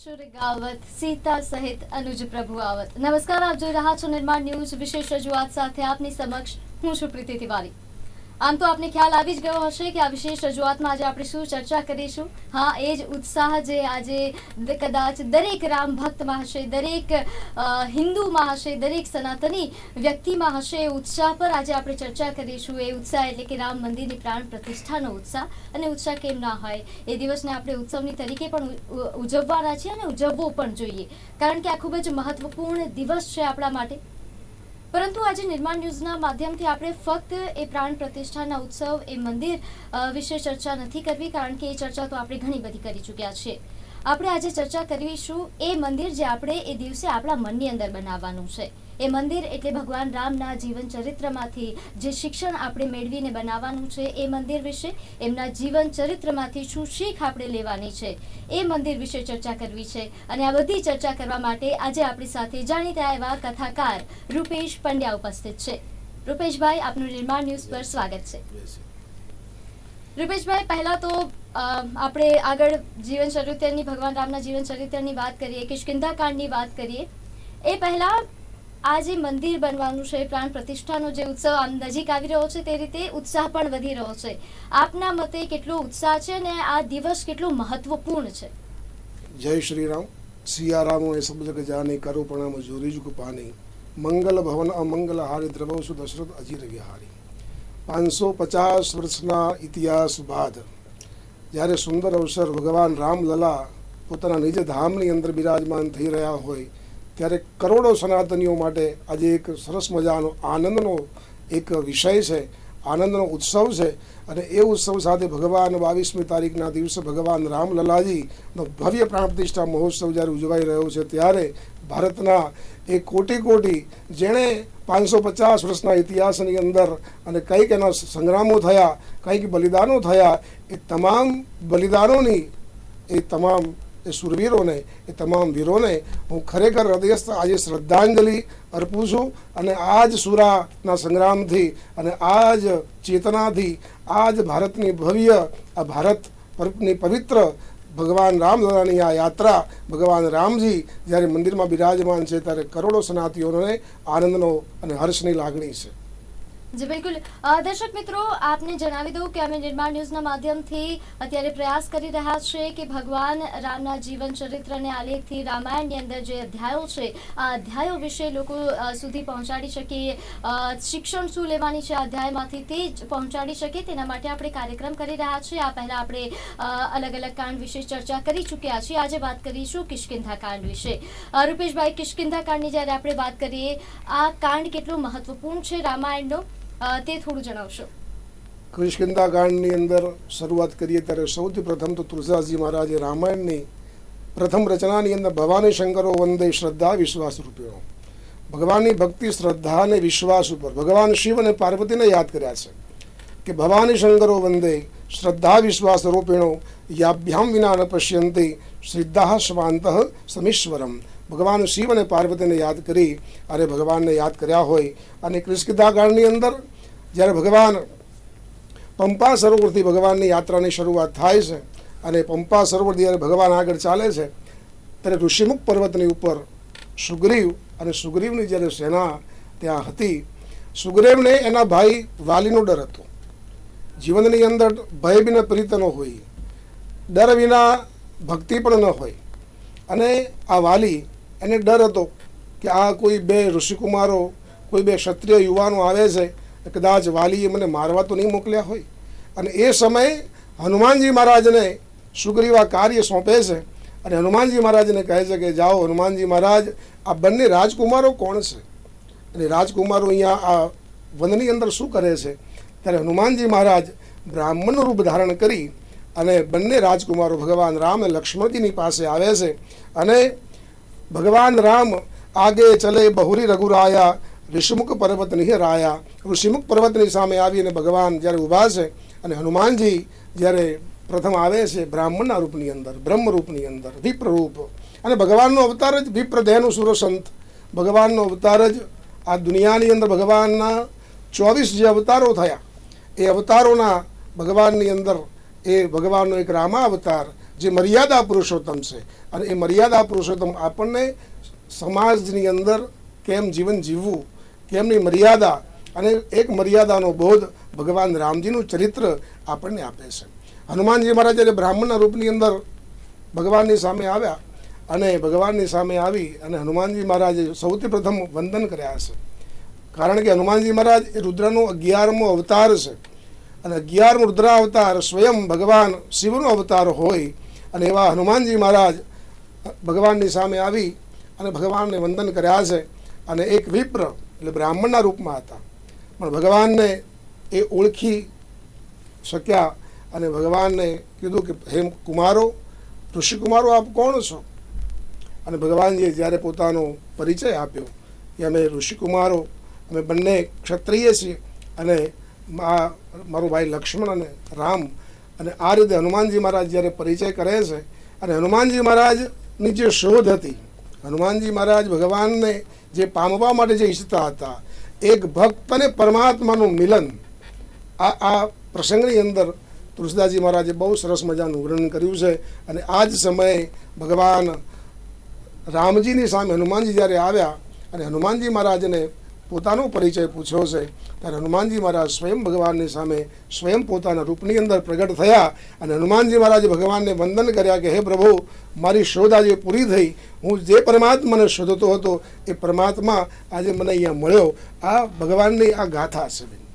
શુરગાવત, સીતા સહિત અનુજ પ્રભુ આવત. નમસ્કાર, આપ જોઈ રહ્યા છો નિર્માણ ન્યૂઝ. વિશેષ રજૂઆત સાથે આપની સમક્ષ હું છું પ્રીતિ તિવારી. આમ તો આપને ખ્યાલ આવી જ ગયો હશે કે આ વિશેષ રજૂઆતમાં આજે આપણે શું ચર્ચા કરીશું? હા, એ જ ઉત્સાહ જે આજે કદાચ દરેક રામ ભક્તમાં હશે, દરેક હિન્દુમાં હશે, દરેક સનાતની વ્યક્તિમાં હશે એ ઉત્સાહ પર આજે આપણે ચર્ચા કરીશું. એ ઉત્સાહ એટલે કે રામ મંદિરની પ્રાણ પ્રતિષ્ઠાનો ઉત્સાહ. અને ઉત્સાહ કેમ ના હોય? એ દિવસને આપણે ઉત્સવની તરીકે પણ ઉજવવાના છીએ અને ઉજવવો પણ જોઈએ. કારણ કે આ ખૂબ જ મહત્વપૂર્ણ દિવસ છે આપણા માટે. પરંતુ આજે નિર્માણ ન્યૂઝના માધ્યમથી આપણે ફક્ત એ પ્રાણ પ્રતિષ્ઠાના ઉત્સવ, એ મંદિર વિશે ચર્ચા નથી કરવી, કારણ કે એ ચર્ચા તો આપણે ઘણી બધી કરી ચૂક્યા છીએ આપણે આજે ચર્ચા કરીશું એ મંદિર જે આપણે એ દિવસે આપણા મનની અંદર બનાવવાનું છે. એ મંદિર એટલે ભગવાન રામના જીવન ચરિત્રમાંથી જે શિક્ષણ આપણે મેળવીને બનાવવાનું છે એ મંદિર વિશે, એમના જીવન ચરિત્રમાંથી શું શીખ આપણે લેવાની છે, એ મંદિર વિશે ચર્ચા કરવી છે. અને આ બધી ચર્ચા કરવા માટે આજે આપણી સાથે જાણીતા એવા કથાકાર રૂપેશ પંડ્યા ઉપસ્થિત છે. રૂપેશભાઈ, આપનું નિર્માણ ન્યૂઝ પર સ્વાગત છે. રૂપેશભાઈ, પહેલા તો આપણે આગળ જીવન ચરિત્રની, ભગવાન રામના જીવન ચરિત્રની વાત કરીએ કિષ્કિંધા કાંડની વાત કરીએ. એ પહેલા આ જે મંદિર બનવાનું છે, પ્રાણ પ્રતિષ્ઠાનો જે ઉત્સવ આમ નજીક આવી રહ્યો છે, તે રીતે ઉત્સાહ પણ વધી રહ્યો છે. આપના મતે કેટલો ઉત્સાહ છે અને આ દિવસ કેટલો મહત્વપૂર્ણ છે? જય શ્રી રામ સિયારામો એ શબ્દ કે જાની કરું પ્રણામ જોરી જુગ પાની મંગલ ભવન અમંગલ હારી દ્રવસુ દશરથ અજીર વિહારી પાંચસો પચાસ વર્ષના ઇતિહાસ બાદ જ્યારે સુંદર અવસર ભગવાન રામલલા પોતાના નિજ ધામની અંદર બિરાજમાન થઈ રહ્યા હોય ત્યારે કરોડો સનાતનીઓ માટે આજે એક સરસ મજાનો આનંદનો એક વિષય છે, આનંદનો ઉત્સવ છે અને એ ઉત્સવ સાથે ભગવાન બાવીસમી તારીખના દિવસે ભગવાન રામલલાજીનો ભવ્ય પ્રાણ મહોત્સવ જ્યારે ઉજવાઈ રહ્યો છે, ત્યારે ભારતના એ કોટી કોટી જેણે પાંચસો પચાસ વર્ષના ઇતિહાસની અંદર અને કંઈક એના સંગ્રામો થયા, કંઈક બલિદાનો થયા, એ તમામ બલિદાનોની, એ તમામ એ સુરવીરોને, એ તમામ વીરોને હું ખરેખર હૃદયસ્થ આજે શ્રદ્ધાંજલિ અર્પું છું અને આ જ સુરાના સંગ્રામથી અને આ જ ચેતનાથી આ જ ભારતની ભવ્ય, આ ભારત પરની પવિત્ર ભગવાન રામલલાની આ યાત્રા, ભગવાન રામજી જ્યારે મંદિરમાં બિરાજમાન છે ત્યારે કરોડો સનાતીઓને આનંદનો અને હર્ષની લાગણી છે. જી, બિલકુલ. દર્શક મિત્રો, આપને જણાવી દઉં કે અમે નિર્માણ ન્યૂઝના માધ્યમથી અત્યારે પ્રયાસ કરી રહ્યા છે કે ભગવાન રામના જીવન ચરિત્રને આલેખથી રામાયણની અંદર જે અધ્યાયો છે, આ અધ્યાયો વિશે લોકો સુધી પહોંચાડી શકીએ. શિક્ષણ શું લેવાની છે અધ્યાયમાંથી તે જ પહોંચાડી શકીએ. તેના માટે આપણે કાર્યક્રમ કરી રહ્યા છીએ. આ પહેલાં આપણે અલગ અલગ કાંડ વિશે ચર્ચા કરી ચૂક્યા છીએ. આજે વાત કરીશું કિષ્કિંધા કાંડ વિશે. રૂપેશભાઈ, કિષ્કિંધા કાંડની જ્યારે આપણે વાત કરીએ, આ કાંડ કેટલું મહત્વપૂર્ણ છે રામાયણનો? તે થોડું જણાવશો. કિષ્કિંધા કાંડની અંદર શરૂઆત કરીએ ત્યારે સૌથી પ્રથમ તો તુલસીદાસજી મહારાજે રામાયણની પ્રથમ રચનાની અંદર ભવાની શંકરો વંદે શ્રદ્ધા, વિશ્વાસ રૂપિયો ભગવાનની ભક્તિ, શ્રદ્ધા અને વિશ્વાસ ઉપર ભગવાન શિવ અને પાર્વતીને યાદ કર્યા છે કે ભવાની શંકરો વંદે શ્રદ્ધા, વિશ્વાસ રૂપિણો યાભ્યામ વિના ન પશ્યંતી, શ્રદ્ધા સ્વાંત સમીશ્વરમ. ભગવાન શિવ અને પાર્વતીને યાદ કરી અને ભગવાનને યાદ કર્યા હોય અને કૃષ્કિતા કાળની અંદર જ્યારે ભગવાન પંપા સરોવરથી ભગવાનની યાત્રાની શરૂઆત થાય છે અને પંપા સરોવર જ્યારે ભગવાન આગળ ચાલે છે, ત્યારે ઋષિમુખ પર્વતની ઉપર સુગ્રીવ અને સુગ્રીવની જ્યારે સેના ત્યાં હતી, સુગ્રીવને એના ભાઈ વાલીનો ડર હતો. જીવનની અંદર ભય વિના પ્રીત ન હોય, ડર વિના ભક્તિ પણ ન હોય. અને આ વાલી એને ડર હતો કે આ કોઈ બે ઋષિકુમારો, કોઈ બે ક્ષત્રિય યુવાનો આવે છે કદાચ વાલીએ મને મારવા તો નહીં મોકલ્યા હોય. અને એ સમયે હનુમાનજી મહારાજને સુગ્રીવા કાર્ય સોંપે છે અને હનુમાનજી મહારાજને કહે છે કે જાઓ હનુમાનજી મહારાજ, આ બંને રાજકુમારો કોણ છે? અને રાજકુમારો અહીંયા આ વનની અંદર શું કરે છે? ત્યારે હનુમાનજી મહારાજ બ્રાહ્મણ રૂપ ધારણ કરી અને બંને રાજકુમારો ભગવાન રામ લક્ષ્મણજીની પાસે આવે છે અને ભગવાન રામ આગે ચલે બહુરી રઘુરાયા ઋષિમુખ પર્વત નિહરાયા ઋષિમુખ પર્વતની સામે આવીને ભગવાન જ્યારે ઊભા છે અને હનુમાનજી જ્યારે પ્રથમ આવે છે બ્રાહ્મણના રૂપની અંદર બ્રહ્મ રૂપની અંદર વિપ્રરૂપ અને ભગવાનનો અવતાર જ વિપ્રદેહનું સુરસંત ભગવાનનો અવતાર જ આ દુનિયાની અંદર ભગવાનના ચોવીસ જે અવતારો થયા એ અવતારોના ભગવાનની અંદર એ ભગવાનનો એક રામા અવતાર જે મર્યાદા પુરુષોત્તમ છે અને એ મર્યાદા પુરુષોત્તમ આપણને સમાજની અંદર કેમ જીવન જીવવું કેમની મર્યાદા અને એક મર્યાદાનો બોધ ભગવાન રામજીનું ચરિત્ર આપણને આપે છે. હનુમાનજી મહારાજ જ્યારે બ્રાહ્મણના રૂપની અંદર ભગવાનની સામે આવ્યા અને ભગવાનની સામે આવી અને હનુમાનજી મહારાજે સૌથી પ્રથમ વંદન કર્યા છે કારણ કે હનુમાનજી મહારાજ એ રુદ્રનો અગિયારમો અવતાર છે. અને અગિયારમો રુદ્ર અવતાર સ્વયં ભગવાન શિવનો અવતાર હોય અને એવા હનુમાનજી મહારાજ ભગવાનની સામે આવી અને ભગવાનને વંદન કર્યા છે. અને એક વિપ્ર એટલે બ્રાહ્મણના રૂપમાં હતા. પણ ભગવાનને એ ઓળખી શક્યા અને ભગવાનને કીધું કે, હે કુમારો, ઋષિકુમારો, આપ કોણ છો? અને ભગવાનજીએ જ્યારે પોતાનો પરિચય આપ્યો કે, અમે ઋષિકુમારો, અમે બંને ક્ષત્રિય છીએ અને મા, મારો ભાઈ લક્ષ્મણ અને રામ. અને આ રીતે હનુમાનજી મહારાજ જ્યારે પરિચય કરે છે, અને હનુમાનજી મહારાજની જે શોધ હતી, હનુમાનજી મહારાજ ભગવાનને જે પામવા માટે જે ઈચ્છતા હતા, એક ભક્ત અને પરમાત્માનું મિલન. આ આ પ્રસંગની અંદર તુલસીદાસજી મહારાજે બહુ સરસ મજાનું વર્ણન કર્યું છે અને આ જ સમયે ભગવાન રામજીની સામે હનુમાનજી જ્યારે આવ્યા અને હનુમાનજી મહારાજને પોતાનો પરિચય પૂછ્યો છે ત્યારે હનુમાનજી મહારાજ સ્વયં ભગવાનની સામે સ્વયં પોતાના રૂપની અંદર પ્રગટ થયા અને હનુમાનજી મહારાજે ભગવાનને વંદન કર્યા કે, હે પ્રભુ, મારી શોધ આજે પૂરી થઈ, હું જે પરમાત્માને શોધતો હતો એ પરમાત્મા આજે મને અહીંયા મળ્યો આ ભગવાનની આ ગાથા છે.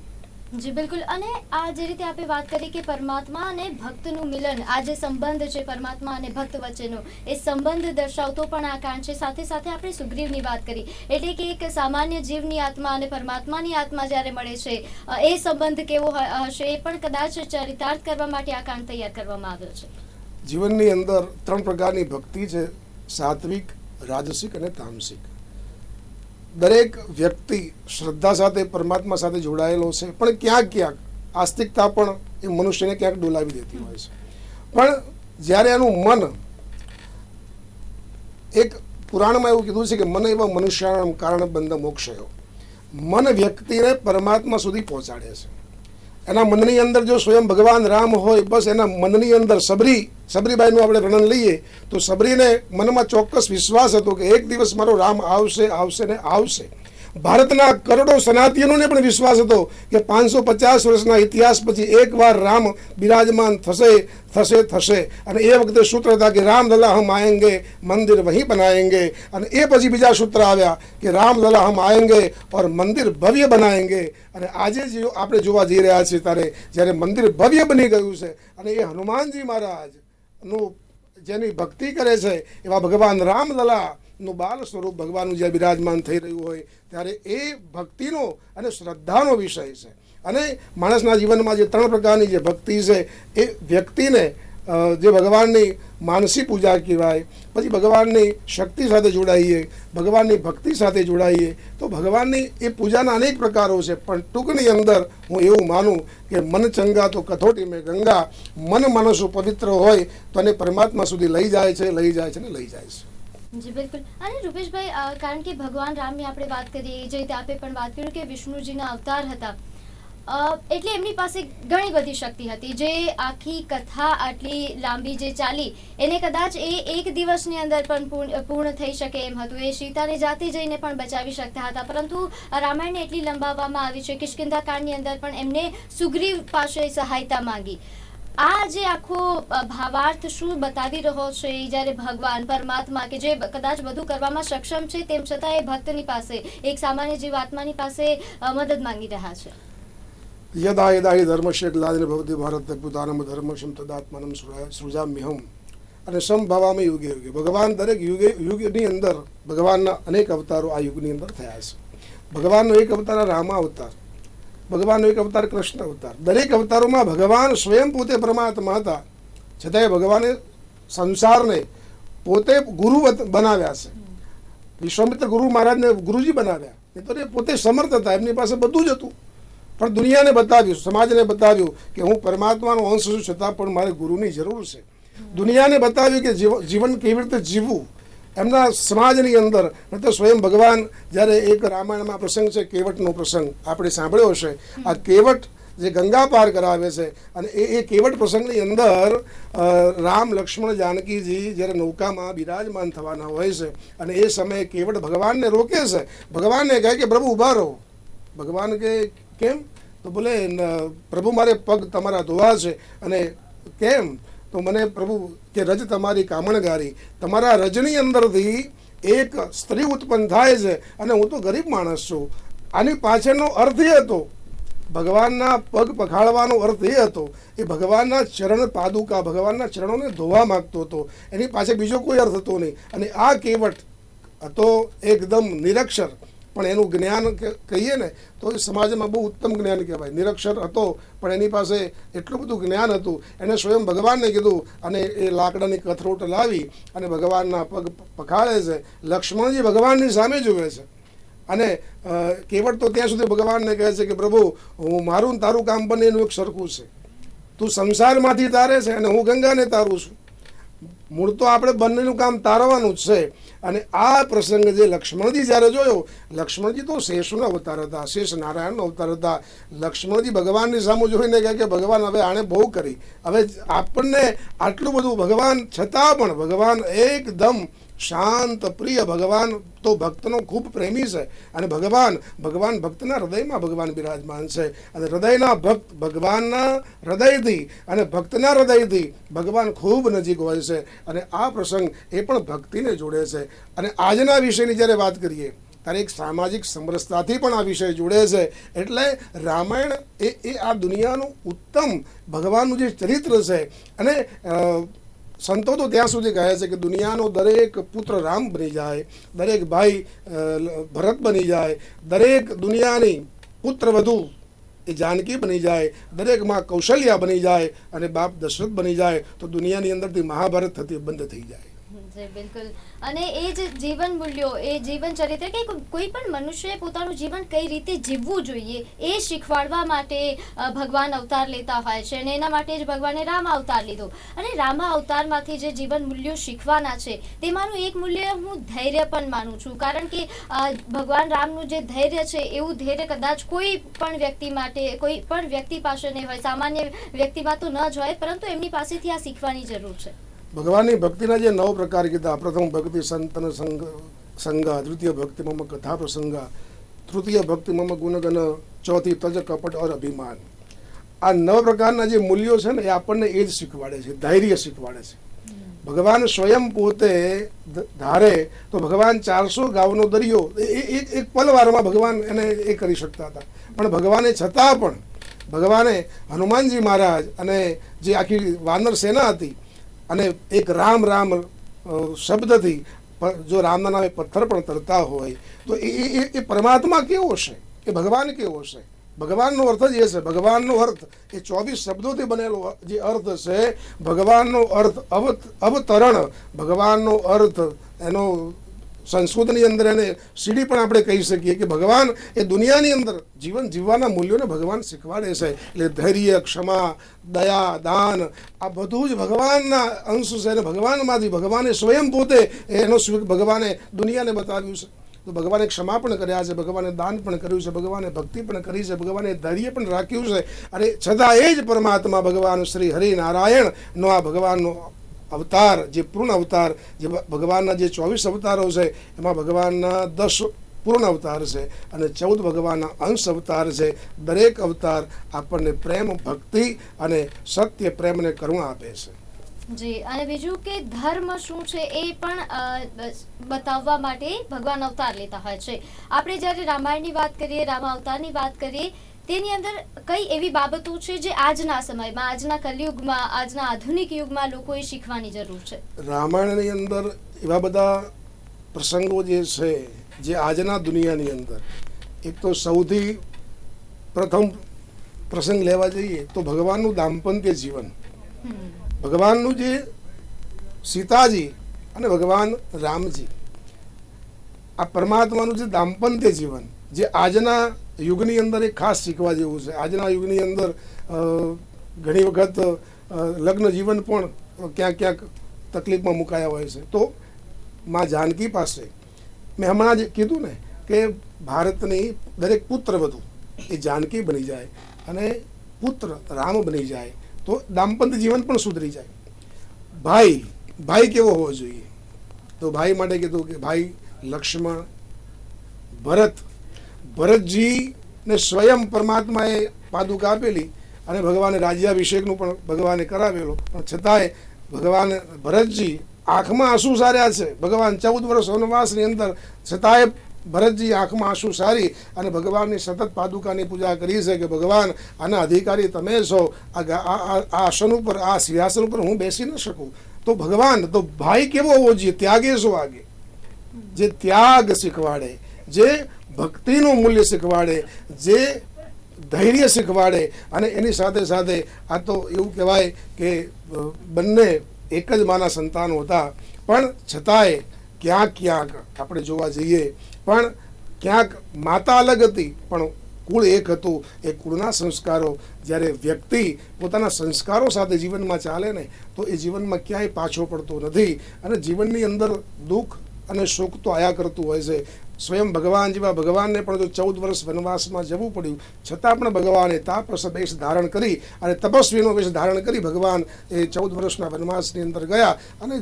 જી, બિલકુલ. અને આ જે રીતે આપણે વાત કરી કે પરમાત્મા અને ભક્તનું મિલન, આ જે સંબંધ છે પરમાત્મા અને ભક્ત વચ્ચેનો, એ સંબંધ દર્શાવતો પણ આ કાંડ છે. સાથે સાથે આપણે સુગ્રીવની વાત કરી. એટલે કે એક સામાન્ય જીવની આત્મા અને પરમાત્માની આત્મા જ્યારે મળે છે એ સંબંધ કેવો હશે એ પણ કદાચ ચરિતાર્થ કરવા માટે આ કાંડ તૈયાર કરવામાં આવ્યો છે. જીવનની અંદર ત્રણ પ્રકારની ભક્તિ છે, સાત્વિક, રાજસિક અને તામસિક. દરેક વ્યક્તિ શ્રદ્ધા સાથે, પરમાત્મા સાથે જોડાયેલો છે. પણ ક્યાંક ક્યાંક આસ્તિકતા પણ એ મનુષ્યને ક્યાંક ડોલાવી દેતી હોય છે. પણ જ્યારે એનું મન એક પુરાણમાં એવું કીધું છે કે મન એવા મનુષ્યાણામ કારણ બંધ મોક્ષયો. મન વ્યક્તિને પરમાત્મા સુધી પહોંચાડે છે. એના મનની અંદર જો સ્વયં ભગવાન રામ હોય, બસ એના મનની અંદર સબરી, સબરીબાઈનું આપણે વર્ણન લઈએ, તો સબરીને મનમાં ચોક્કસ વિશ્વાસ હતો કે એક દિવસ મારો રામ આવશે આવશે ને આવશે. ભારતના કરોડો સનાતીઓને પણ વિશ્વાસ હતો કે પાંચસો પચાસ વર્ષના ઇતિહાસ પછી એકવાર રામ બિરાજમાન થશે થશે થશે. અને એ વખતે સૂત્ર હતા કે રામ લલા હમ આએંગે મંદિર વહીં બનાએંગે અને એ પછી બીજા સૂત્ર આવ્યા કે રામલલા હમ આએંગે ઓર મંદિર ભવ્ય બનાએંગે અને આજે જે આપણે જોવા જઈ રહ્યા છીએ ત્યારે જ્યારે મંદિર ભવ્ય બની ગયું છે, અને એ હનુમાનજી મહારાજનું જેની ભક્તિ કરે છે, એવા ભગવાન રામલલા નું બાલ સ્વરૂપ ભગવાનનું જ્યાં બિરાજમાન થઈ રહ્યું હોય, ત્યારે એ ભક્તિનો અને શ્રદ્ધાનો વિષય છે. અને માણસના જીવનમાં જે ત્રણ પ્રકારની જે ભક્તિ છે, એ વ્યક્તિને જે ભગવાનની માનસી પૂજા કહેવાય, પછી ભગવાનની શક્તિ સાથે જોડાઈએ, ભગવાનની ભક્તિ સાથે જોડાઈએ, તો ભગવાનની એ પૂજાના અનેક પ્રકારો છે. પણ ટૂંકની અંદર હું એવું માનું કે મન ચંગા તો કથોટી મેં ગંગા, મન માનસો પવિત્ર હોય, તો એને પરમાત્મા સુધી લઈ જાય છે, લઈ જાય છે ને લઈ જાય છે. જી, બિલકુલ. અને રૂપેશભાઈ કારણ કે ભગવાન રામની આપણે વાત કરીએ જે રીતે આપે પણ વાત કર્યું કે વિષ્ણુજીના અવતાર હતા. એટલે એમની પાસે ઘણી બધી શક્તિ હતી. જે આખી કથા આટલી લાંબી જે ચાલી, એને કદાચ એ એક દિવસની અંદર પણ પૂર્ણ થઈ શકે એમ હતું. એ સીતાને જાતે જઈને પણ બચાવી શકતા હતા. પરંતુ રામાયણને એટલી લંબાવવામાં આવી છે કિષ્કિંધા કાંડની અંદર પણ એમને સુગ્રીવ પાસે સહાયતા માંગી. આ જે આખો ભાવાર્થ શું બતાવી રહ્યો છે? એ જ્યારે ભગવાન પરમાત્મા કે જે કદાચ બધું કરવામાં સક્ષમ છે, તેમ છતાં એ ભક્તની પાસે, એક સામાન્ય જીવ આત્માની પાસે મદદ માંગી રહ્યા છે. યદા યદા હિ ધર્મસ્ય ગ્લાદિન ભવતી ભારત પુતાનમ ધર્મશમ તદાત્માનમ સૃજામ્યહમ. અને સમભાવામાં યુગે યુગે. ભગવાન દરેક યુગે, યુગની અંદર ભગવાનના અનેક અવતારો આ યુગની અંદર થયા છે. ભગવાનનો એક અવતાર રામા અવતાર. ભગવાનનો એક અવતાર, કૃષ્ણ અવતાર. દરેક અવતારોમાં ભગવાન સ્વયં પોતે પરમાત્મા હતા. છતાંય ભગવાને સંસારને પોતે ગુરુ બનાવ્યા છે. વિશ્વામિત્ર ગુરુ મહારાજને ગુરુજી બનાવ્યા. એ તો એ પોતે સમર્થ હતા. એમની પાસે બધું જ હતું. પણ દુનિયાને બતાવ્યું, સમાજને બતાવ્યું કે હું પરમાત્માનો અંશ છું, છતાં પણ મારે ગુરુની જરૂર છે. દુનિયાને બતાવ્યું કે જીવન કેવી રીતે જીવવું? એમના સમાજની અંદર તો સ્વયં ભગવાન જ્યારે એક રામાયણમાં પ્રસંગ છે, કેવટનો પ્રસંગ, આપણે સાંભળ્યો હશે. આ કેવટ જે ગંગા પાર કરાવે છે અને એ એ કેવટ પ્રસંગની અંદર રામ લક્ષ્મણ જાનકીજી જ્યારે નૌકામાં બિરાજમાન થવાના હોય છે અને એ સમયે કેવટ ભગવાનને રોકે છે. ભગવાનને કહે કે, પ્રભુ ઊભા રહો. ભગવાન કે, કેમ? તો બોલે પ્રભુ, મારે પગ તમારા ધોવા છે. અને, કેમ? તો મને પ્રભુ કે રજ તમારી કામણગારી. તમારા રજની અંદરથી એક સ્ત્રી ઉત્પન્ન થાય છે અને હું તો ગરીબ માણસ છું. આની પાછળનો અર્થ એ હતો, ભગવાનના પગ પખાળવાનો અર્થ એ હતો, એ ભગવાનના ચરણ પાદુકા, ભગવાનના ચરણોને ધોવા માંગતો હતો. એની પાછળ બીજો કોઈ અર્થ હતો નહીં. અને આ કેવટ હતો એકદમ નિરક્ષર. પણ એનું જ્ઞાન કહીએ ને, તો એ સમાજમાં બહુ ઉત્તમ જ્ઞાન કહેવાય. નિરક્ષર હતો, પણ એની પાસે એટલું બધું જ્ઞાન હતું, એને સ્વયં ભગવાનને કીધું અને એ લાકડાની કથરોટ લાવી અને ભગવાનના પગ પખાળે છે. લક્ષ્મણજી ભગવાનની સામે જુએ છે. અને કેવટ તો ત્યાં સુધી ભગવાનને કહે છે કે, પ્રભુ, હું મારું તારું કામ પણ એનું એક સરખું છે. તું સંસારમાંથી તારે છે અને હું ગંગાને તારું છું. મૂળ તો આપણે બંનેનું કામ તારવાનું જ છે. અને આ પ્રસંગ જે લક્ષ્મણજી જ્યારે જોયો, લક્ષ્મણજી તો શેષનો અવતાર હતા, શેષ નારાયણનો અવતાર હતા. લક્ષ્મણજી ભગવાનની સામે જોઈને કહે કે, ભગવાન, હવે આણે બહુ કરી. હવે આપણને આટલું બધું ભગવાન છતાં પણ ભગવાન એકદમ શાંત, પ્રિય ભગવાન તો ભક્તનો ખૂબ પ્રેમી છે. અને ભગવાન ભગવાન ભક્તના હૃદયમાં ભગવાન બિરાજમાન છે. અને હૃદયના ભક્ત ભગવાનના હૃદયથી અને ભક્તના હૃદયથી ભગવાન ખૂબ નજીક હોય છે. અને આ પ્રસંગ એ પણ ભક્તિને જોડે છે. અને આજના વિષયની જ્યારે વાત કરીએ, ત્યારે એક સામાજિક સમરસતાથી પણ આ વિષય જોડે છે. એટલે રામાયણ એ એ આ દુનિયાનું ઉત્તમ ભગવાનનું જે ચરિત્ર છે. અને સંતો તો ત્યાં સુધી કહે છે કે દુનિયાનો દરેક પુત્ર રામ બની જાય, દરેક ભાઈ ભરત બની જાય, દરેક દુનિયાની પુત્ર વધુ એ જાનકી બની જાય, દરેકમાં કૌશલ્યા બની જાય અને બાપ દશરથ બની જાય, તો દુનિયાની અંદરથી મહાભારત થતી બંધ થઈ જાય. બિલકુલ. અને એ જ જીવન મૂલ્યો, એ જીવન ચરિત્ર કે કોઈ પણ મનુષ્યએ પોતાનું જીવન કઈ રીતે જીવવું જોઈએ, એ શીખવાડવા માટે ભગવાન અવતાર લેતા હોય છે અને એના માટે જ ભગવાને રામ અવતાર લીધો. અને રામા અવતારમાંથી જે જીવન મૂલ્યો શીખવાના છે, તેમાંનું એક મૂલ્ય હું ધૈર્ય પણ માનું છું. કારણ કે ભગવાન રામનું જે ધૈર્ય છે, એવું ધૈર્ય કદાચ કોઈ પણ વ્યક્તિ માટે, કોઈ પણ વ્યક્તિ પાસે નહીં હોય, સામાન્ય વ્યક્તિમાં તો ન જ હોય, પરંતુ એમની પાસેથી આ શીખવાની જરૂર છે. ભગવાનની ભક્તિના જે નવ પ્રકાર કીધા, પ્રથમ ભક્તિ સંતન સંગ, સંગા, દ્વિતીય ભક્તિ મમ કથા પ્રસંગા, તૃતીય ભક્તિ મમ ગુણગન, ચોથી તજ કપટ ઓર અભિમાન. આ નવ પ્રકારના જે મૂલ્યો છે ને, એ આપણને એ જ શીખવાડે છે, ધૈર્ય શીખવાડે છે. ભગવાન સ્વયં પોતે ધારે તો ભગવાન ચારસો ગાવનો દરિયો એ- એક પલવારમાં ભગવાન એને એ કરી શકતા હતા. પણ ભગવાને છતાં પણ ભગવાને હનુમાનજી મહારાજ અને જે આખી વાનર સેના હતી અને એક રામ રામ શબ્દથી જો રામના નામે પથ્થર પણ તરતા હોય, તો એ, એ- પરમાત્મા કેવો છે એ ભગવાન કેવો છે ભગવાનનો અર્થ જ એ છે. ભગવાનનો અર્થ એ ચોવીસ શબ્દોથી બનેલો જે અર્થ છે, ભગવાનનો અર્થ અવત, અવતરણ. ભગવાનનો અર્થ એનો સંસ્કૃતની અંદર એને સીડી પણ આપણે કહી શકીએ કે ભગવાન એ દુનિયાની અંદર જીવન જીવવાના મૂલ્યોને ભગવાન શીખવાડે છે. એટલે ધૈર્ય, ક્ષમા, દયા, દાન, આ બધું જ ભગવાનના અંશ છે અને ભગવાનમાંથી ભગવાને સ્વયં પોતે એનો ભગવાને દુનિયાને બતાવ્યું છે. તો ભગવાને ક્ષમા પણ કર્યા છે, ભગવાને દાન પણ કર્યું છે, ભગવાને ભક્તિ પણ કરી છે, ભગવાને ધૈર્ય પણ રાખ્યું છે. અને છતાં એ જ પરમાત્મા ભગવાન શ્રી હરિનારાયણનો આ ભગવાનનો અવતાર, જે પૂર્ણ અવતાર, જે ભગવાનના જે ચોવીસ અવતારો છે, એમાં ભગવાનના દસ પૂર્ણ અવતાર છે અને ચૌદ ભગવાનના અંશ અવતાર છે. દરેક અવતાર આપણને પ્રેમ, ભક્તિ અને સત્ય પ્રેમ અને કરુણા આપે છે. જી, અને બીજું કે ધર્મ શું છે એ પણ બતાવવા માટે ભગવાન અવતાર લેતા હોય છે. આપણે જ્યારે રામાયણની વાત કરીએ, રામા અવતારની વાત કરીએ તેની અંદર કઈ એવી બાબતો છે જે આજના સમયમાં આજના કલયુગમાં આજના આધુનિક યુગમાં લોકોએ શીખવાની જરૂર છે? રામાયણની અંદર એવા બધા પ્રસંગો જે છે જે આજના દુનિયાની અંદર એક તો સૌથી પ્રથમ પ્રસંગ લેવા જઈએ તો ભગવાનનું દાંપત્ય જીવન. ભગવાનનું જે સીતાજી અને ભગવાન રામજી આ પરમાત્માનું જે દાંપત્ય જીવન જે આજના યુગની અંદર એક ખાસ શીખવા જેવું છે. આજના યુગની અંદર ઘણી વખત લગ્ન જીવન પણ ક્યાંક ક્યાંક તકલીફમાં મુકાયા હોય છે. તો માં જાનકી પાસે મેં હમણાં જ કીધું ને કે ભારતની દરેક પુત્ર વધુ એ જાનકી બની જાય અને પુત્ર રામ બની જાય તો દાંપત્ય જીવન પણ સુધરી જાય. ભાઈ ભાઈ કેવો હોવો જોઈએ? તો ભાઈ માટે કીધું કે ભાઈ લક્ષ્મણ, ભરત ભરતજીને સ્વયં પરમાત્માએ પાદુકા આપેલી અને ભગવાને રાજ્યાભિષેકનું પણ ભગવાને કરાવેલો. પણ છતાંય ભગવાન ભરતજી આંખમાં આંસુ સાર્યા છે. ભગવાન ચૌદ વર્ષ વનવાસની અંદર છતાંય ભરતજી આંખમાં આંસુ સારી અને ભગવાનની સતત પાદુકાની પૂજા કરી છે કે ભગવાન, આના અધિકારી તમે છો. આ આસન ઉપર, આ સિંહાસન ઉપર હું બેસી ન શકું. તો ભગવાન, તો ભાઈ કેવો હોવો જોઈએ? ત્યાગે શું આગે? જે ત્યાગ શીખવાડે, જે ભક્તિનું મૂલ્ય શીખવાડે, જે ધૈર્ય શીખવાડે અને એની સાથે સાથે આ તો એવું કહેવાય કે બંને એક જ માના સંતાનો હતા. પણ છતાંય ક્યાંક ક્યાંક, આપણે જોવા જઈએ, પણ ક્યાંક માતા અલગ હતી, પણ કુળ એક હતું. એ કુળના સંસ્કારો, જ્યારે વ્યક્તિ પોતાના સંસ્કારો સાથે જીવનમાં ચાલે ને, તો એ જીવનમાં ક્યાંય પાછો પડતો નથી. અને જીવનની અંદર દુઃખ અને શોક તો આયા કરતું હોય છે. સ્વયં ભગવાન જેવા ભગવાનને પણ જો ચૌદ વર્ષ વનવાસમાં જવું પડ્યું. છતાં પણ ભગવાને તાપસ વેશ ધારણ કરી અને તપસ્વીનો વેશ ધારણ કરી ભગવાન એ ચૌદ વર્ષના વનવાસની અંદર ગયા. અને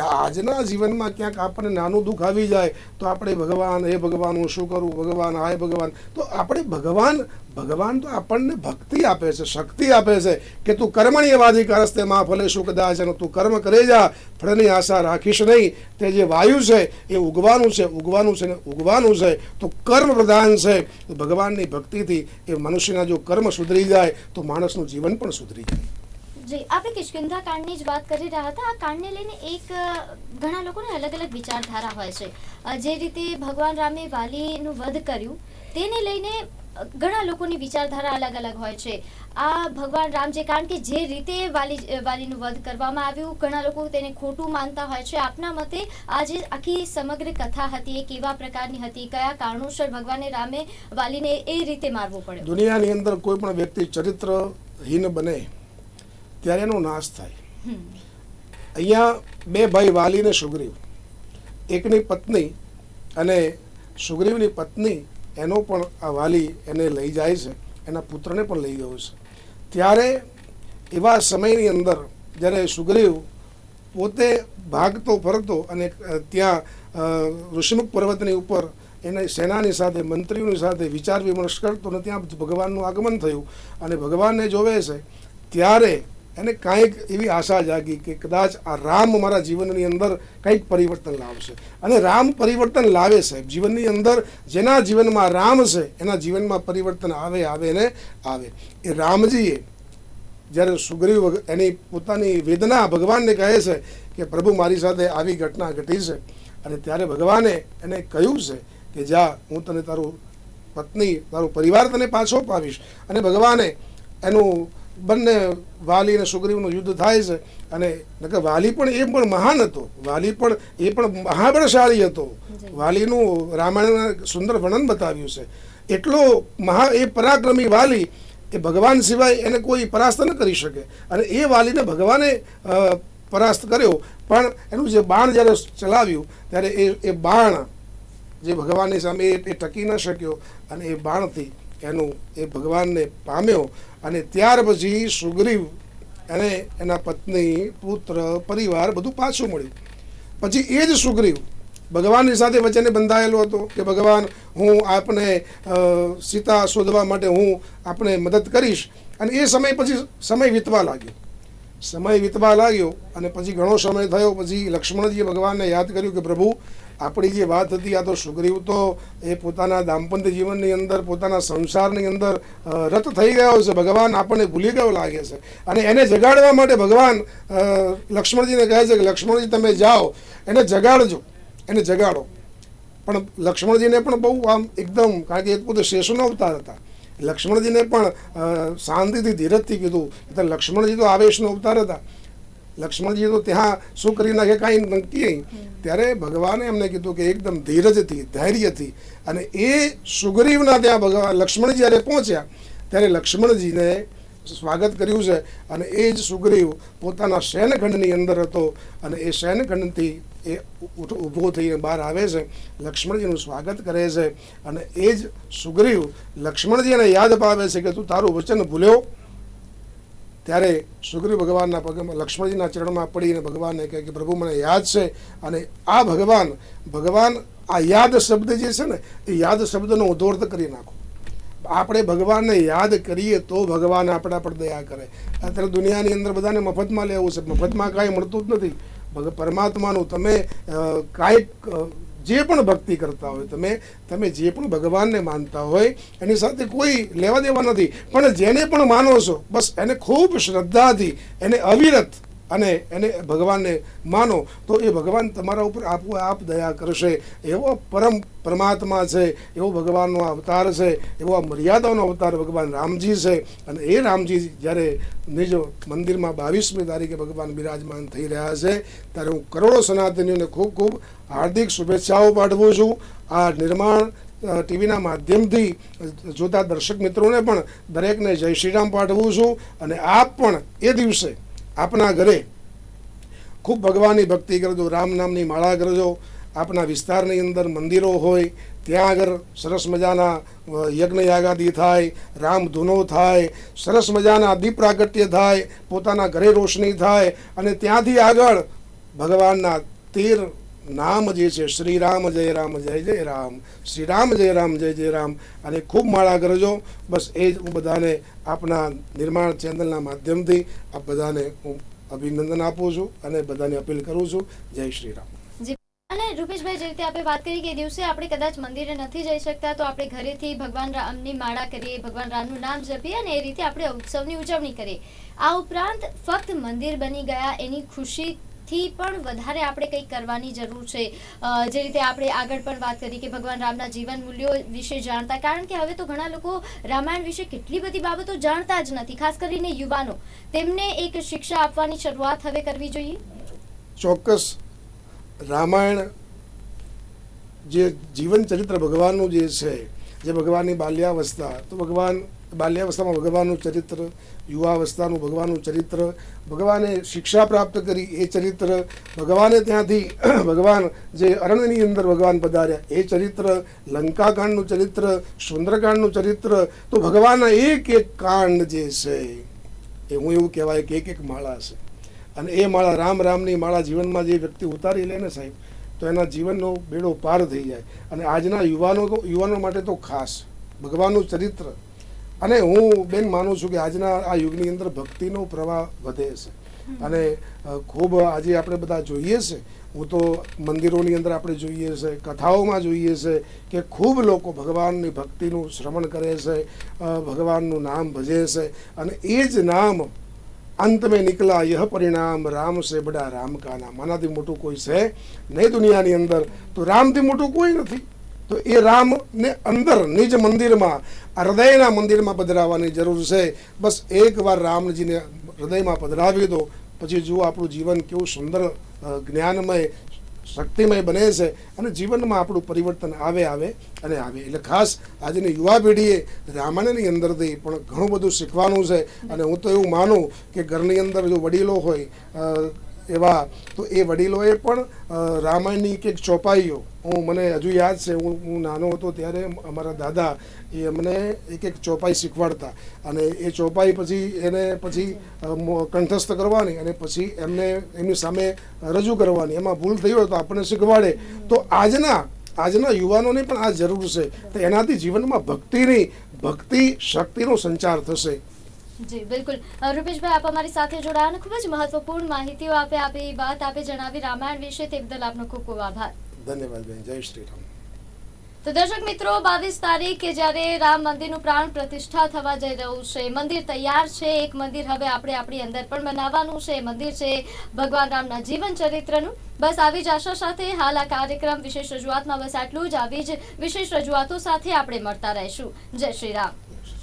આજના જીવનમાં ક્યાંક આપણને નાનું દુઃખ આવી જાય, તો આપણે ભગવાન, હે ભગવાન, હું શું કરું? ભગવાન, હાય ભગવાન. તો આપણે ભગવાન ભગવાન તો આપણને ભક્તિ આપે છે, શક્તિ આપે છે કે તું કર્મણી વાધિકારસ્તે માં ફલે શું કદાચ અને તું કર્મ કરે જા, ફળની આશા રાખીશ નહીં. તે જે વાયુ છે, એ ઉગવાનું છે ઉગવાનું છે ને ઉગવાનું છે. તો કર્મ પ્રધાન છે. ભગવાનની ભક્તિથી એ મનુષ્યના જો કર્મ સુધરી જાય, તો માણસનું જીવન પણ સુધરી જાય. જી, આપણે કિષ્કિંધા કાંડની જ વાત કરી રહ્યા હતા. આ કાંડને લઈને એક ઘણા લોકોને અલગ અલગ વિચારધારા હોય છે. જે રીતે ભગવાન રામે વાલીનું વધ કર્યું, તેને લઈને ઘણા લોકોની વિચારધારા અલગ અલગ હોય છે. આ ભગવાન રામ જે કારણ કે જે રીતે વાલી વાલીનું વધ કરવામાં આવ્યું ઘણા લોકો તેને ખોટું માનતા હોય છે. આપના મતે આ જે આખી સમગ્ર કથા હતી એ કેવા પ્રકારની હતી કયા કારણોસર ભગવાને રામે વાલીને એ રીતે મારવો પડ્યો? દુનિયાની અંદર કોઈ પણ વ્યક્તિ ચરિત્રહીન બને ત્યારે એનો નાશ થાય. અહીંયા બે ભાઈ વાલી ને સુગ્રીવ. એકની પત્ની અને સુગ્રીવની પત્ની એનો પણ આ વાલી એને લઈ જાય છે, એના પુત્રને પણ લઈ ગયો છે. ત્યારે એવા સમયની અંદર જ્યારે સુગ્રીવ પોતે ભાગતો ફરતો અને ત્યાં ઋષિમુખ પર્વતની ઉપર એને સેનાની સાથે, મંત્રીઓની સાથે વિચાર વિમર્શ કરતો અને ત્યાં ભગવાનનું આગમન થયું. અને ભગવાનને જોવે છે, ત્યારે એને કાંઈક એવી આશા જાગી કે કદાચ આ રામ મારા જીવનની અંદર કંઈક પરિવર્તન લાવશે. અને રામ પરિવર્તન લાવે સાહેબ, જીવનની અંદર જેના જીવનમાં રામ છે, એના જીવનમાં પરિવર્તન આવે આવે ને આવે. એ રામજીએ જ્યારે સુગ્રીવ એની પોતાની વેદના ભગવાનને કહે છે કે પ્રભુ મારી સાથે આવી ઘટના ઘટી છે. અને ત્યારે ભગવાને એને કહ્યું છે કે જા, હું તને તારું પત્ની, તારો પરિવાર તને પાછો પાવીશ અને ભગવાને એનું બંને વાલી અને સુગ્રીવનું યુદ્ધ થાય છે. અને નકર વાલી પણ એ પણ મહાન હતો. વાલી પણ એ પણ મહાબળશાળી હતો. વાલીનું રામાયણના સુંદર વર્ણન બતાવ્યું છે. એટલો મહા એ પરાક્રમી વાલી એ ભગવાન સિવાય એને કોઈ પરાસ્ત ન કરી શકે. અને એ વાલીને ભગવાને પરાસ્ત કર્યો. પણ એનું જે બાણ જ્યારે ચલાવ્યું ત્યારે એ એ બાણ જે ભગવાનની સામે એ એ ટકી ન શક્યો અને એ બાણથી એનું એ ભગવાનને પામ્યો અને ત્યાર પછી સુગ્રીવ અને એના પત્ની, પુત્ર, પરિવાર બધું પાછું મળ્યું. પછી એ જ સુગ્રીવ ભગવાનની સાથે વચને બંધાયેલો હતો કે ભગવાન, હું આપને સીતા શોધવા માટે હું આપને મદદ કરીશ. અને એ સમય પછી સમય વીતવા લાગ્યો. સમય વીતવા લાગ્યો અને પછી ઘણો સમય થયો. પછી લક્ષ્મણજીએ ભગવાનને યાદ કર્યું કે પ્રભુ આપણી જે વાત હતી, આ તો સુગ્રીવ તો એ પોતાના દાંપત્ય જીવનની અંદર, પોતાના સંસારની અંદર રત થઈ ગયો છે. ભગવાન આપણને ભૂલી ગયો લાગે છે. અને એને જગાડવા માટે ભગવાન લક્ષ્મણજીને કહે છે કે, લક્ષ્મણજી, તમે જાઓ. એને જગાડજો. એને જગાડો. પણ લક્ષ્મણજીને પણ બહુ આમ એકદમ, કારણ કે એ પોતે શેષનો અવતાર હતા. લક્ષ્મણજીને પણ શાંતિથી ધીરજથી કીધું. લક્ષ્મણજી તો આવેશનો અવતાર હતા. લક્ષ્મણજી તો ત્યાં શું કરી નાખે કાંઈ નક્કી ત્યારે ભગવાને એમને કીધું કે એકદમ ધીરજથી ધૈર્યથી અને એ સુગ્રીવના ત્યાં ભગવાન લક્ષ્મણજી જ્યારે પહોંચ્યા ત્યારે લક્ષ્મણજીને સ્વાગત કર્યું છે. અને એ જ સુગ્રીવ પોતાના શયનખંડની અંદર હતો અને એ શયનખંડથી એ ઊભો થઈને બહાર આવે છે. લક્ષ્મણજીનું સ્વાગત કરે છે. અને એ જ સુગ્રીવ લક્ષ્મણજીને યાદ અપાવે છે કે તું તારું વચન ભૂલ્યો? ત્યારે સુગ્રીવ ભગવાનના પગમાં લક્ષ્મણજીના ચરણમાં પડીને ભગવાનને કહે કે, પ્રભુ, મને યાદ છે. અને આ ભગવાન ભગવાન, આ યાદ શબ્દ જે છે ને, એ યાદ શબ્દનો ઉધોર્થ કરી નાખો. આપણે ભગવાનને યાદ કરીએ તો ભગવાન આપણા પર દયા કરે. અત્યારે દુનિયાની અંદર બધાને મફતમાં લેવું છે. મફતમાં કાંઈ મળતું જ નથી. પરમાત્માનું તમે કાંઈક જે પણ ભક્તિ કરતા હોય, તમે તમે જે પણ ભગવાનને માનતા હોય, એની સાથે કોઈ લેવા દેવા નથી. પણ જેને પણ માનો છો, બસ એને ખૂબ શ્રદ્ધાથી, એને અવિરત અને એને ભગવાનને માનો, તો એ ભગવાન તમારા ઉપર આપોઆપ દયા કરશે. એવો પરમ પરમાત્મા છે, એવો ભગવાનનો અવતાર છે, એવો આ મર્યાદાનો અવતાર ભગવાન રામજી છે. અને એ રામજી જ્યારે નિજ મંદિરમાં બાવીસમી તારીખે ભગવાન બિરાજમાન થઈ રહ્યા છે, ત્યારે હું કરોડો સનાતનીઓને ખૂબ ખૂબ હાર્દિક શુભેચ્છાઓ પાઠવું છું. આ નિર્માણ ટીવીના માધ્યમથી જોતા દર્શક મિત્રોને પણ દરેકને જય શ્રીરામ પાઠવું છું. અને આપ પણ એ દિવસે આપના ઘરે ખૂબ ભગવાનની ભક્તિ કરજો, રામ નામની માળા કરજો. આપના વિસ્તારની અંદર મંદિરો હોય, ત્યાં આગળ સરસ મજાના યજ્ઞ યાગાદી થાય, રામ ધૂનો થાય, સરસ મજાના દીપ થાય, પોતાના ઘરે રોશની થાય અને ત્યાંથી આગળ ભગવાનના તેર નામ જે છે શ્રી રામ જય રામ, જય જય રામ શ્રી રામ જય રામ, જય જય રામ અને ખૂબ માળા કરજો. બસ એ જ હું બધાને આપના નિર્માણ ચેનલના માધ્યમથી આપ બધાને હું અભિનંદન આપું છું અને બધાને અપીલ કરું છું. જય શ્રી રામ. અને રૂપેશભાઈ, જે રીતે આપણે વાત કરી કે દિવસે આપણે કદાચ મંદિરે નથી જઈ શકતા, તો આપણે ઘરેથી ભગવાન રામની માળા કરીએ, ભગવાન રામનું નામ જપીએ અને એ રીતે આપણે ઉત્સવની ઉજવણી કરીએ. આ ઉપરાંત ફક્ત મંદિર બની ગયા, એની ખુશીથી પણ વધારે આપણે કંઈક કરવાની જરૂર છે. જે રીતે આપણે આગળ પણ વાત કરી કે ભગવાન રામના જીવન મૂલ્યો વિશે જાણતા. કારણ કે હવે તો ઘણા લોકો રામાયણ વિશે કેટલી બધી બાબતો જાણતા જ નથી, ખાસ કરીને યુવાનો. તેમને એક શિક્ષા આપવાની શરૂઆત હવે કરવી જોઈએ? ચોક્કસ. રામાયણ જે જીવન ચરિત્ર ભગવાનનું જે છે, જે ભગવાનની બાલ્યાવસ્થા, તો ભગવાન બાલ્યાવસ્થામાં ભગવાનનું ચરિત્ર, યુવાવસ્થાનું ભગવાનનું ચરિત્ર, ભગવાને શિક્ષા પ્રાપ્ત કરી એ ચરિત્ર, ભગવાને ત્યાંથી ભગવાન જે અરણ્યની અંદર ભગવાન પધાર્યા, એ ચરિત્ર, લંકાકાંડનું ચરિત્ર, સુંદરકાંડનું ચરિત્ર, તો ભગવાનના એક એક કાંડ જે છે, એ હું એવું કહેવાય કે એક એક માળા છે. અને એ માળા રામ રામની માળા જીવનમાં જે વ્યક્તિ ઉતારી લે ને સાહેબ, તો એના જીવનનો બેડો પાર થઈ જાય. અને આજના યુવાનો તો યુવાનો માટે તો ખાસ ભગવાનનું ચરિત્ર અને હું બેન માનું છું કે આજના આ યુગની અંદર ભક્તિનો પ્રવાહ વધે છે. અને ખૂબ આજે આપણે બધા જોઈએ છે. હું તો મંદિરોની અંદર આપણે જોઈએ છે, કથાઓમાં જોઈએ છે કે ખૂબ લોકો ભગવાનની ભક્તિનું શ્રવણ કરે છે ભગવાનનું નામ ભજે છે અને એ જ નામ અંત મેં નીકળા યહ પરિણામ, રામ છે બડા રામકાના માનાથી મોટું કોઈ છે નહીં દુનિયાની અંદર. તો રામથી મોટું કોઈ નથી. તો એ રામને અંદર, નિજ મંદિરમાં હૃદયના મંદિરમાં પધરાવવાની જરૂર છે. બસ એકવાર રામજીને હૃદયમાં પધરાવી દો પછી જુઓ આપણું જીવન કેવું સુંદર જ્ઞાનમય, શક્તિમય બને છે અને જીવનમાં આપણું પરિવર્તન આવે આવે અને આવે. એટલે ખાસ આજની યુવા પેઢીએ રામાયણની અંદરથી પણ ઘણું બધું શીખવાનું છે અને હું તો એવું માનું કે ઘરની અંદર જો વડીલો હોય એવા, તો એ વડીલોએ પણ રામાયણની એક ચોપાઈઓ હું, મને હજુ યાદ છે, હું હું નાનો હતો ત્યારે અમારા દાદા એ અમને એક એક ચોપાઈ શીખવાડતા. અને એ ચોપાઈ પછી એને પછી કંઠસ્થ કરવાની અને પછી એમને, એમની સામે રજૂ કરવાની. એમાં ભૂલ થઈ હોય તો આપણને શીખવાડે. તો આજના આજના યુવાનોને પણ આ જરૂર છે. તો એનાથી જીવનમાં ભક્તિની, ભક્તિ શક્તિનો સંચાર થશે. જી, બિલકુલ. રૂપેશભાઈ, આપ અમારી સાથે જોડાયા ખૂબ જ મહત્વપૂર્ણ માહિતીઓ આપે આપે એ વાત આપે જણાવી. રામાયણ વિશે તે બદલ આપનો ખૂબ ખૂબ આભાર. ધન્યવાદ બેન જય શ્રી રામ. તો દર્શક મિત્રો બાવીસ તારીખે જ્યારે રામ મંદિરનું પ્રાણ પ્રતિષ્ઠા થવા જઈ રહ્યું છે મંદિર તૈયાર છે એક મંદિર હવે આપણે આપણી અંદર પણ બનાવવાનું છે મંદિર છે ભગવાન રામના જીવન ચરિત્રનું. બસ આવી જ આશા સાથે હાલ આ કાર્યક્રમ વિશેષ રજૂઆતમાં બસ આટલું જ. આવી જ વિશેષ રજૂઆતો સાથે આપણે મળતા રહીશું. જય શ્રી રામ. જય શ્રી રામ.